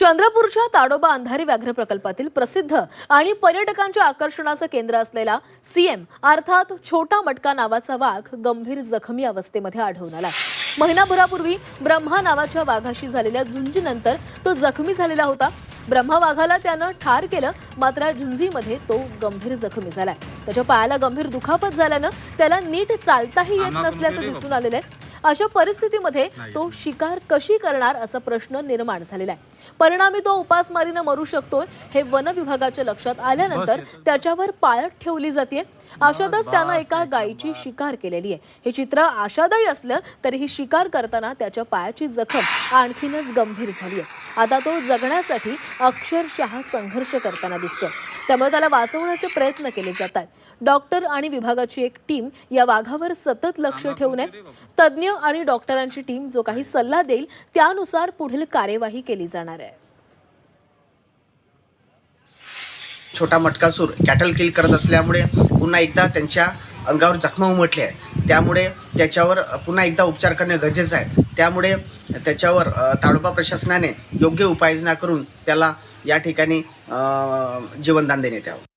चंद्रपूरच्या ताडोबा अंधारी व्याघ्र प्रकल्पातील प्रसिद्ध आणि पर्यटकांच्या आकर्षणाचं केंद्र असलेला सीएम अर्थात छोटा मटका नावाचा वाघ गंभीर जखमी अवस्थेमध्ये आढळून आला. महिनाभरापूर्वी ब्रह्मा नावाच्या वाघाशी झालेल्या झुंजीनंतर तो जखमी झालेला होता. ब्रह्मा वाघाला त्यानं ठार केलं मात्र झुंजीमध्ये तो गंभीर जखमी झालाय. त्याच्या पायाला गंभीर दुखापत झाल्यानं त्याला नीट चालताही येत नसल्याचं दिसून आलेलं आहे. अशा परिस्थितीमध्ये तो शिकार कशी करणार असा प्रश्न निर्माण झालेला आहे. परिणामी तो उपासमारीनं मरू शकतोय हे वन विभागाच्या लक्षात आल्यानंतर त्याच्यावर पाळत ठेवली जाते अशातच त्यानं एका गायीची शिकार केलेली आहे. हे चित्र आशादायी असलं तरी ही शिकार करताना त्याच्या पायाची जखम आणखीनच गंभीर झाली आहे. आता तो जगण्यासाठी अक्षरशः संघर्ष करताना दिसतोय. त्यामुळे त्याला वाचवण्याचे प्रयत्न केले जात आहेत. डॉक्टर आणि विभागाची एक टीम या वाघावर सतत लक्ष ठेवून आहे तज्ज्ञ आणि डॉक्टरांची टीम जो काही सल्ला देईल त्यानुसार पुढील कार्यवाही केली जाणार आहे. छोटा मटकासूर कॅटल किल करत असल्यामुळे पुन्हा एकदा त्यांच्या अंगावर जखमा उमटली आहे त्यामुळे त्याच्यावर पुन्हा एकदा उपचार करणे गरजेचं आहे. त्यामुळे त्याच्यावर ताडोबा प्रशासनाने योग्य उपाययोजना करून त्याला या ठिकाणी जीवनदान देण्यात यावं.